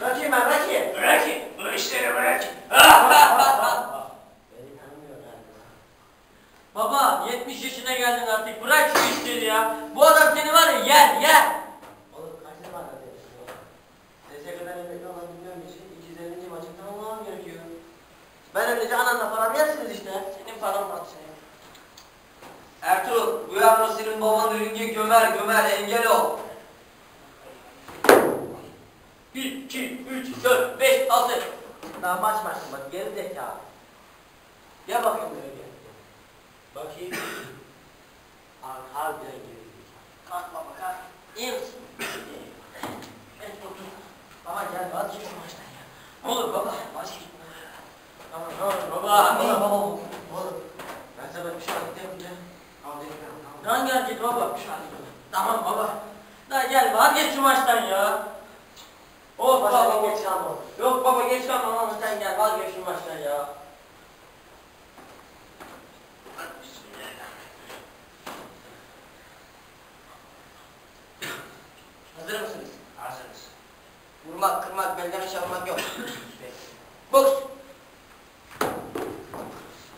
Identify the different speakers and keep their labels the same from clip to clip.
Speaker 1: Rocky ben Rocky.
Speaker 2: Bırak. Bu işleri bırak.
Speaker 1: Beni tanımıyor galiba.
Speaker 3: Baba 70 yaşına geldin artık bırak şu işleri ya. Bu adam seni var ya yer yer.
Speaker 1: Oğlum kaç yıl var hadi? SSK'dan emekli olabilmem için 250. maçı tamamlamam gerekiyor. Ben öylece anamla paramı yersiniz işte.
Speaker 3: Senin paran var senin. Ertuğrul bu yavru senin babanı ringe gömer gömer engel ol. 1, 2, 3, 4, 5, 6.
Speaker 1: Daha maç başlamadı geri zekalı. Gel bakayım buraya gel. Bakayım. Harbiden geri zekalı.
Speaker 3: Kalk baba kalk. İyi misin? Evet otur. Baba gel vazgeç şu maçtan ya. Ne olur baba vazgeç.
Speaker 1: Tamam ne olur
Speaker 3: Baba,
Speaker 1: Baba
Speaker 3: baba,
Speaker 1: baba. Oğlum. Ben sana bir şey anlatayım Al dedim ben.
Speaker 3: Lan gelecek baba. Tamam baba. Daha gel vazgeç şu maçtan ya. Of
Speaker 1: Başa
Speaker 3: baba.
Speaker 1: geç kalma.
Speaker 3: Yok baba geç kalma lan sen gel vazgeç şu maçtan ya. Hazır mısınız?
Speaker 2: Hazırız.
Speaker 3: Vurmak, kırmak, belden aşağı vurmak yok. Boks.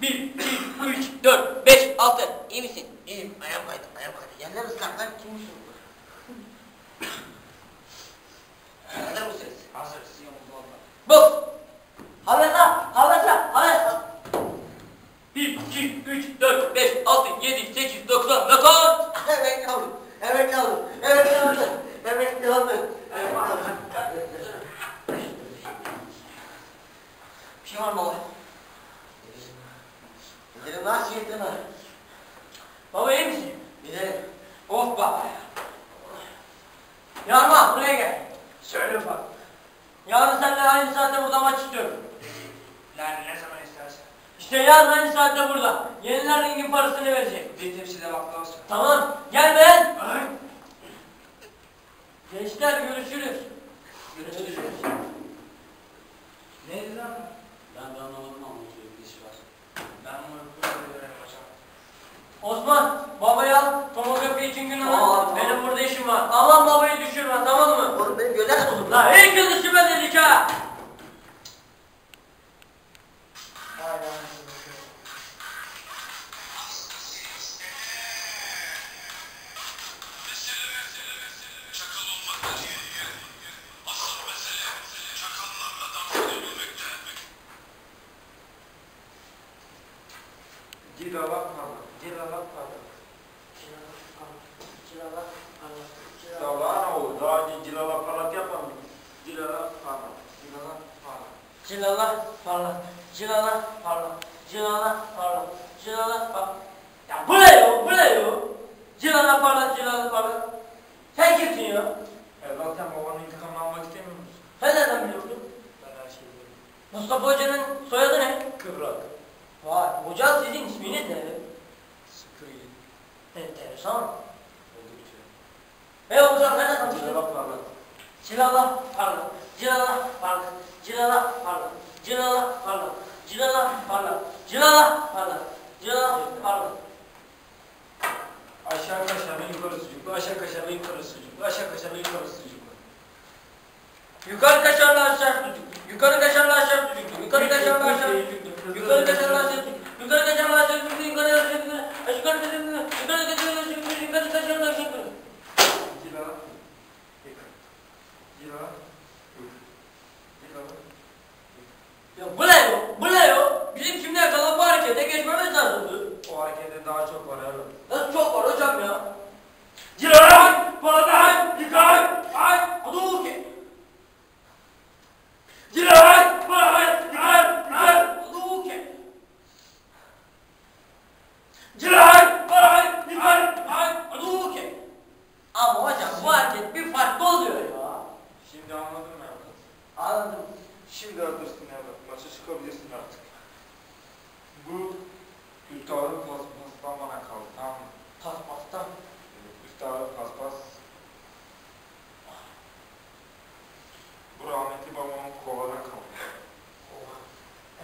Speaker 3: 1, 2, 3, 4, 5, 6. İyi misin?
Speaker 1: İyiyim. Ayağım kaydı. Ayağım kaydı. Yerler ıslak lan. Kim usul?
Speaker 3: Hazır mısınız?
Speaker 2: Hazırız.
Speaker 3: Boks. Havlasa, havlasa, havlasa. 1, 2, 3, 4, 5, 6, 7, 8, 9, 10, knockout.
Speaker 1: Evet kaldım. Evet kaldım. Evet kaldım. Evet kaldım. Evet kaldım.
Speaker 3: Bir şey var mı baba?
Speaker 1: Gidelim lan şehitler var.
Speaker 3: Baba iyi misin?
Speaker 1: Gidelim.
Speaker 3: Of baba. Yarma buraya gel.
Speaker 2: Söyle bak.
Speaker 3: Yarın seninle aynı saatte burada maç istiyorum.
Speaker 2: Yani ne zaman.
Speaker 3: İşte yarın aynı saatte burada. Yeniler ringin parasını verecek.
Speaker 2: Bir tepsi de baklava.
Speaker 3: Tamam. Gel ben. Gençler görüşürüz. Görüşürüz.
Speaker 2: Neydi Davran o. Daha önce cilalak parlat yapmadım. Cilalak parla. Cilalak parla.
Speaker 3: Cilala parla, cilala parla, cilala parla, cilala parla. Ya bu ne yo, bu ne yo? Cilala parla, cilala parla. Sen kimsin ya?
Speaker 2: Evlat sen babanın intikamını almak istemiyor musun?
Speaker 3: Sen nereden biliyorsun?
Speaker 2: Ben her şeyi biliyorum.
Speaker 3: Mustafa Hoca'nın soyadı ne?
Speaker 2: Kıvrak.
Speaker 3: Vay, hocam sizin isminiz ne?
Speaker 2: Sıkı iyi.
Speaker 3: Enteresan.
Speaker 2: Oldukça.
Speaker 3: E hocam nereden tanıştın?
Speaker 2: Cilalak parla.
Speaker 3: Cilala parla, cilala parla, cilala parla, cilala parla, cilala parla, cilala parla, cilala parla.
Speaker 2: Aşağı kaşarlı yukarı sucuklu, aşağı kaşarlı yukarı sucuklu, aşağı kaşarlı yukarı sucuklu.
Speaker 3: Yukarı kaşarlı aşağı sucuk. Yukarı kaşarlı aşağı sucuk. Yukarı kaşarlı aşağı sucuk. Yukarı kaşarlı aşağı sucuk. Yukarı kaşarlı aşağı sucuk. Yukarı kaşarlı aşağı sucuk. Yukarı kaşarlı aşağı sucuk. Yukarı kaşarlı aşağı sucuk. Yukarı kaşarlı aşağı sucuk.
Speaker 2: Cilala. Yukarı. Cilala. Yukarı. Cilala.
Speaker 3: Ya bu ne yo? Bu ne yo? Bizim şimdiye kadar bu harekete geçmemiz lazımdı.
Speaker 2: O harekette daha çok var evlat.
Speaker 3: Nasıl çok var hocam ya?
Speaker 2: Cilala. Paradan. Yukarı. Ay.
Speaker 3: Hadouken!
Speaker 2: Cilala. Paradan. Yukarı. Ay.
Speaker 3: Hadouken!
Speaker 2: Cilala. Paradan. Yukarı. Ay.
Speaker 3: Hadouken! Ama hocam bu hareket bir farklı oluyor ya.
Speaker 2: Şimdi anladın mı evlat?
Speaker 3: Anladım.
Speaker 2: Şimdi Maça çıkabilirsin artık. Bu üstadı paspastan bana kaldı tamam mı?
Speaker 3: Paspastan.
Speaker 2: Üstadı paspas. Bu rahmetli babamın kovana kaldı.
Speaker 3: Oha.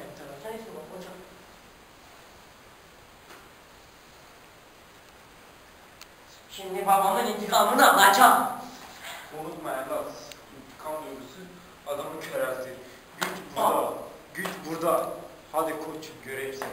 Speaker 3: Enteresan isim bak hocam.
Speaker 2: Şimdi babamın intikamını alacağım.
Speaker 4: Unutma evlat. İntikam duygusu adamı köreltir. Burada. Hadi koçum göreyim seni.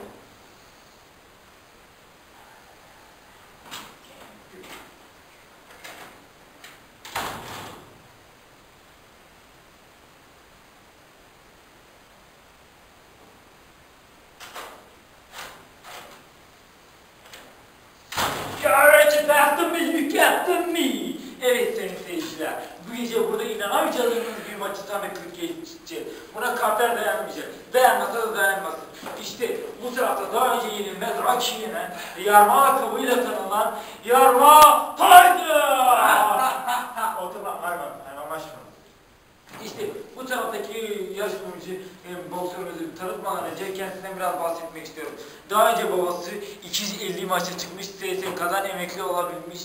Speaker 2: Görece baktın mı, yükselttin mi? Evet sayın seyirciler, bu gece burada inanamayacağınız bir maçı tam 40 geçti. Buna kalpler dayanmayacak. Dayanmasa da. İşte bu tarafta daha önce yenilmez Rocky yenen, Yarma lakabıyla tanınan Yarma Tiger! Taraftaki yarışmacı e, boksörümüzü tanıtmadan önce kendisinden biraz bahsetmek istiyorum. Daha önce babası 250 maça çıkmış, SSK'dan emekli olabilmiş,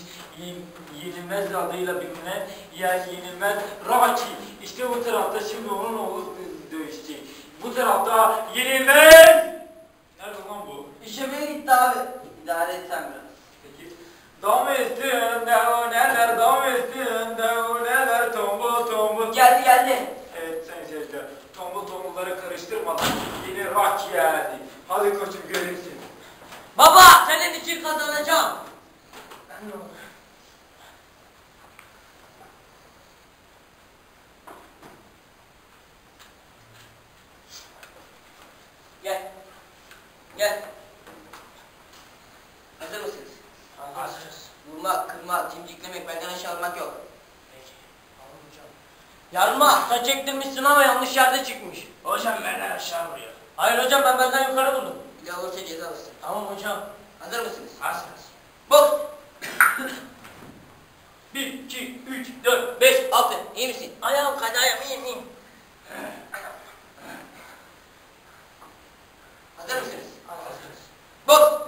Speaker 2: yenilmez adıyla bilinen yer yenilmez Rocky. İşte bu tarafta şimdi onun oğlu dövüşecek. Bu tarafta yenilmez! Nerede lan bu?
Speaker 3: İşemeye gitti abi. İdare et sen biraz.
Speaker 2: Peki. Dam üstünde rock geldi. Hadi koçum seni. Baba senin için kazanacağım. Ben de
Speaker 3: Gel. Gel. Hazır mısınız?
Speaker 2: Hazırız.
Speaker 3: Vurmak, kırmak, cimciklemek, benden aşağı almak yok.
Speaker 2: Peki. Yarma, sen çektirmişsin ama yanlış yerde çıkmış. Hocam vuruyor. Hayır hocam ben benden yukarı vurdum.
Speaker 3: Bir daha olursa ceza alırsın.
Speaker 2: Tamam hocam.
Speaker 3: Hazır mısınız?
Speaker 2: Hazırız.
Speaker 3: Boks.
Speaker 2: 1, 2, 3, 4, 5,
Speaker 3: Altı. İyi misin?
Speaker 2: Ayağım ayağım iyiyim iyiyim.
Speaker 3: Hazır mısınız?
Speaker 2: Hazırız.
Speaker 3: Boks.